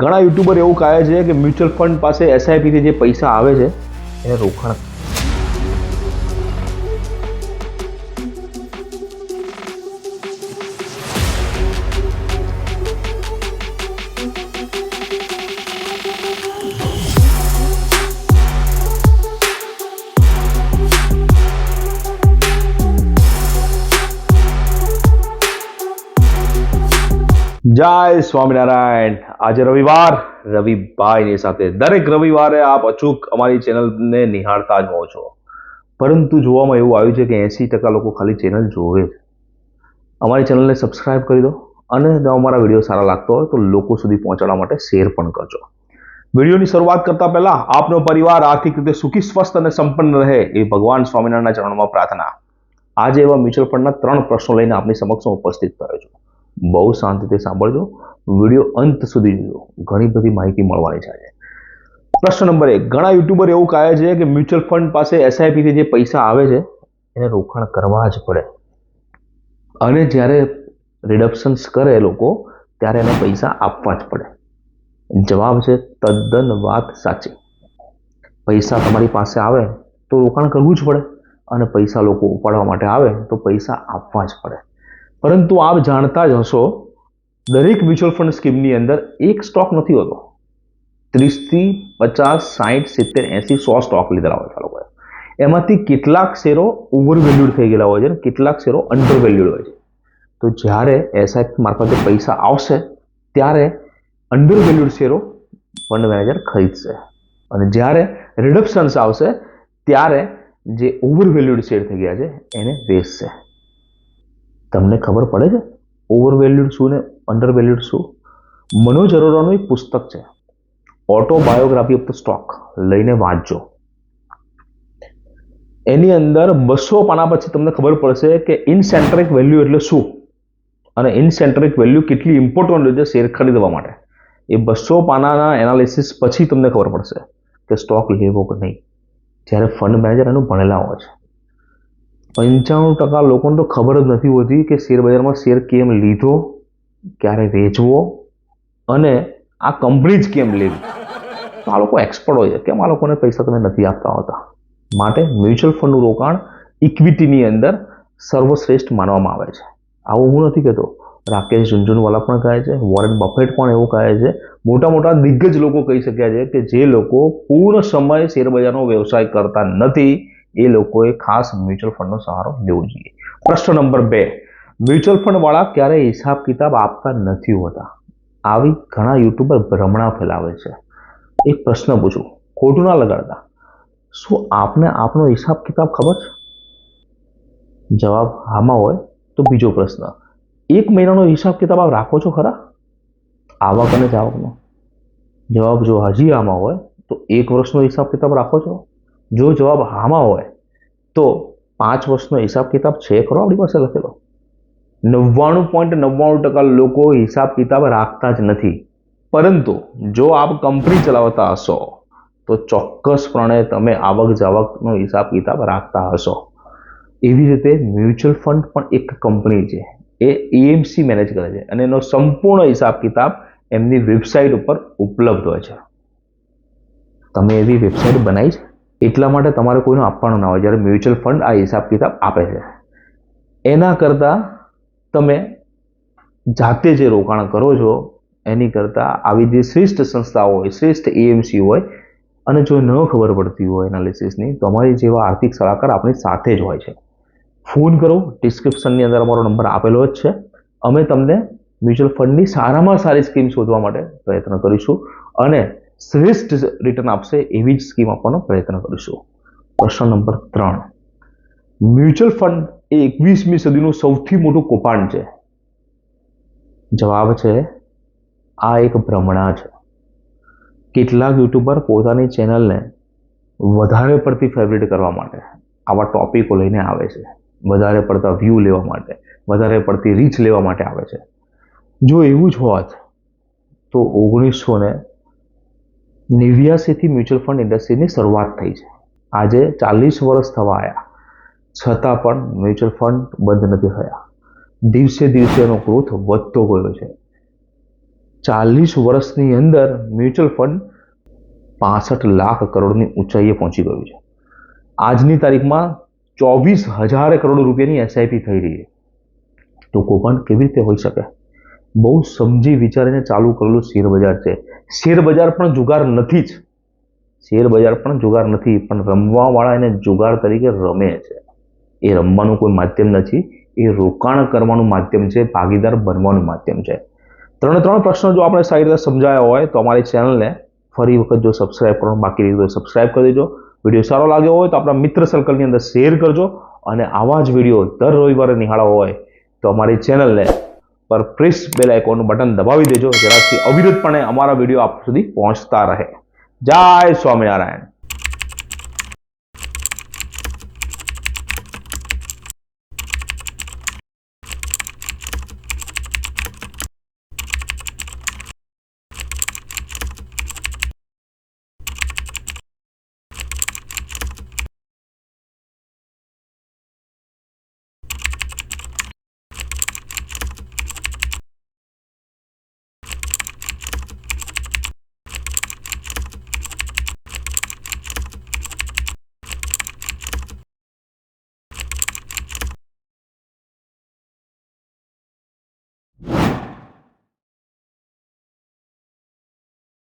ઘણા યુટ્યુબર એવું કહે છે કે મ્યુચ્યુઅલ ફંડ પાસે એસઆઈપીથી જે પૈસા આવે છે, એને રોકાણ જય સ્વામિનારાયણ. આજે રવિવાર, રવિભાઈની સાથે. દરેક રવિવારે આપ અચૂક અમારી ચેનલને નિહાળતા જ હોવ છો. પરંતુ જોવામાં એવું આવ્યું છે કે એંસી ટકા લોકો ખાલી ચેનલ જોવે અમારી ચેનલને સબસ્ક્રાઇબ કરી દો અને જો અમારા વીડિયો સારા લાગતો હોય તો લોકો સુધી પહોંચાડવા માટે શેર પણ કરજો. વિડીયોની શરૂઆત કરતા પહેલા આપનો પરિવાર આર્થિક રીતે સુખી, સ્વસ્થ અને સંપન્ન રહે એ ભગવાન સ્વામિનારાયણના ચરણમાં પ્રાર્થના. આજે એવા મ્યુચ્યુઅલ ફંડના ત્રણ પ્રશ્નો લઈને આપની સમક્ષ ઉપસ્થિત થયો છું. બહુ શાંતિથી સાંભળજો. વીડિયો અંત સુધી જોજો. ઘણી બધી માહિતી મળવાની છે પ્રશ્ન નંબર એક. ઘણા યુટ્યુબર એવું કહે છે કે મ્યુચ્યુઅલ ફંડ પાસે એસઆઈપીથી જે પૈસા આવે છે, એને રોકાણ કરવા જ પડે. અને જ્યારે રિડક્શન્સ કરે લોકો, ત્યારે એને પૈસા આપવા જ પડે. જવાબ છે તદ્દન વાત સાચી. પૈસા તમારી પાસે આવે તો રોકાણ કરવું જ પડે અને પૈસા લોકો ઉપાડવા માટે આવે તો પૈસા આપવા જ પડે. પરંતુ આપ જાણતા જ હશો, દરેક મ્યુચ્યુઅલ ફંડ સ્કીમની અંદર એક સ્ટોક નથી હોતો. ત્રીસથી પચાસ સાઠ સિત્તેર, એંસી, સો સ્ટોક લીધેલા હોય છે લોકોએ. એમાંથી કેટલાક શેરો ઓવર વેલ્યુડ થઈ ગયેલા હોય છે અને કેટલાક શેરો અંડર વેલ્યુડ હોય છે. તો જ્યારે એસઆઈપી મારફતે પૈસા આવશે, ત્યારે અંડર વેલ્યુડ શેરો ફંડ મેનેજર ખરીદશે. અને જ્યારે રિડક્શન્સ આવશે, ત્યારે જે ઓવર વેલ્યુડ શેર થઈ ગયા છે, એને વેચશે. તમને ખબર પડે છે? ઓવર વેલ્યુડ શું ને અંડર વેલ્યુડ શું? મનોજ અરોરાનું એક પુસ્તક છે. ઓટોબાયોગ્રાફી ઓફ ધ સ્ટોક લઈને વાંચજો. એની અંદર બસો પાના પછી તમને ખબર પડશે કે ઇનસેન્ટ્રિક વેલ્યુ એટલે શું? અને ઇનસેન્ટ્રિક વેલ્યુ કેટલી ઇમ્પોર્ટન્ટ હોય છે શેર ખરીદવા માટે? એ બસો પાનાના એનાલિસિસ પછી તમને ખબર પડશે કે સ્ટોક લેવો કે નહીં. જ્યારે ફંડ મેનેજર એનું ભણેલા હોય છે. પંચાણું ટકા લોકોને તો ખબર જ નથી હોતી કે શેર બજારમાં શેર કેમ લીધો, ક્યારે વેચવો અને આ કંપની જ કેમ લેવી તો આ લોકો એક્સપર્ટ હોય છે. કેમ આ લોકોને પૈસા તમે નથી આપતા હોતા? માટે મ્યુચ્યુઅલ ફંડનું રોકાણ ઇક્વિટીની અંદર સર્વશ્રેષ્ઠ માનવામાં આવે છે. આવું હું નથી કહેતો. રાકેશ ઝુંઝુનવાલા પણ કહે છે. વોરેન બફેટ પણ એવું કહે છે. મોટા મોટા દિગ્ગજ લોકો કહી શક્યા છે કે જે લોકો પૂર્ણ સમય શેરબજારનો વ્યવસાય કરતા નથી એ લોકોએ ખાસ મ્યુચ્યુઅલ ફંડનો સહારો લેવો જોઈએ. પ્રશ્ન નંબર બે. મ્યુચ્યુઅલ ફંડવાળા ક્યારેય હિસાબ કિતાબ આપતા નથી હોતા. આવી ઘણા યુટ્યુબર ભ્રમણા ફેલાવે છે. એક પ્રશ્ન પૂછું. ખોટું ના લગાડતા. શું આપને આપનો હિસાબ કિતાબ ખબર છે? જવાબ હામાં હોય તો બીજો પ્રશ્ન. એક મહિનાનો હિસાબ કિતાબ આપ રાખો છો ખરા? આવક અને જાવકનો. જવાબ જો હજી આમાં હોય તો એક વર્ષનો હિસાબ કિતાબ રાખો છો? જો જવાબ હામાં હોય, તો પાંચ વર્ષનો હિસાબ કિતાબ છે ખરો? આપણી પાસે લખેલો. નવ્વાણું પોઈન્ટ નવ્વાણું ટકા લોકો હિસાબ કિતાબ રાખતા જ નથી. પરંતુ જો આપ કંપની ચલાવતા હશો, તો ચોક્કસપણે તમે આવક જાવકનો હિસાબ કિતાબ રાખતા હશો. એવી રીતે મ્યુચ્યુઅલ ફંડ પણ એક કંપની છે. એ એએમસી મેનેજ કરે છે અને એનો સંપૂર્ણ હિસાબ કિતાબ એમની વેબસાઇટ ઉપર ઉપલબ્ધ હોય છે. તમે એવી વેબસાઇટ બનાવી છે? એટલા માટે તમારે કોઈનું આપવાનું ના હોય. જ્યારે મ્યુચ્યુઅલ ફંડ આ હિસાબ કિતાબ આપે છે. એના કરતાં તમે જાતે જે રોકાણ કરો છો, એની કરતાં આવી જે શ્રેષ્ઠ સંસ્થાઓ હોય, શ્રેષ્ઠ એએમસી હોય, અને જો ન ખબર પડતી હોય એનાલિસિસની તો અમારી જેવા આર્થિક સલાહકાર આપણી સાથે જ હોય છે. ફોન કરો ડિસ્ક્રિપ્શનની અંદર અમારો નંબર આપેલો જ છે. અમે તમને મ્યુચ્યુઅલ ફંડની સારામાં સારી સ્કીમ શોધવા માટે પ્રયત્ન કરીશું. અને શ્રેષ્ઠ રિટર્ન આપશે એવી જ સ્કીમ આપવાનો પ્રયત્ન કરીશું. પ્રશ્ન નંબર ત્રણ. મ્યુચ્યુઅલ ફંડ એ એકવીસમી સદીનું સૌથી મોટું કૌભાંડ છે. જવાબ છે, આ એક ભ્રમણા છે. કેટલાક યુટ્યુબર પોતાની ચેનલને વધારે પડતી ફેવરિટ કરવા માટે, આવા ટોપિકો લઈને આવે છે. વધારે પડતા વ્યૂ લેવા માટે, વધારે પડતી રીચ લેવા માટે આવે છે. જો એવું જ હોત, તો ઓગણીસો ને નેવ્યાસીથી મ્યુચ્યુઅલ ફંડ ઇન્ડસ્ટ્રીની શરૂઆત થઈ છે. આજે ચાલીસ વર્ષ થવા આવ્યા છતાં પણ મ્યુચ્યુઅલ ફંડ બંધ નથી થયા. દિવસે દિવસે એનો ગ્રોથ વધતો ગયો છે. ચાલીસ વર્ષની અંદર મ્યુચ્યુઅલ ફંડ પાસઠ લાખ કરોડની ઊંચાઈએ પહોંચી ગયું છે. આજની તારીખમાં ચોવીસ હજાર કરોડ રૂપિયાની એસઆઈપી થઈ રહી છે. તો પણ કેવી રીતે હોઈ શકે? બહુ સમજી વિચારીને ચાલુ કરેલું શેર બજાર છે. શેર બજાર પણ જુગાર નથી જ. શેર બજાર પણ જુગાર નથી, પણ રમવાવાળા એને જુગાર તરીકે રમે છે. એ રમવાનું કોઈ માધ્યમ નથી, એ રોકાણ કરવાનું માધ્યમ છે, ભાગીદાર બનવાનું માધ્યમ છે. ત્રણે ત્રણ પ્રશ્નો જો આપણે સારી રીતે સમજાયા હોય તો અમારી ચેનલને ફરી વખત જો સબસ્ક્રાઇબ કરવાનું બાકી રહ્યું તો સબસ્ક્રાઇબ કરી દેજો. વીડિયો સારો લાગ્યો હોય તો આપણા મિત્ર સર્કલની અંદર શેર કરજો અને આવા જ વીડિયો દર રવિવારે નિહાળવા હોય તો અમારી ચેનલને પર પ્રેસ બેલ આઇકોનનું બટન દબાવી દેજો. જેનાથી અવિરતપણે અમારા વીડિયો આપ સુધી પહોંચતા રહે. જય સ્વામિનારાયણ.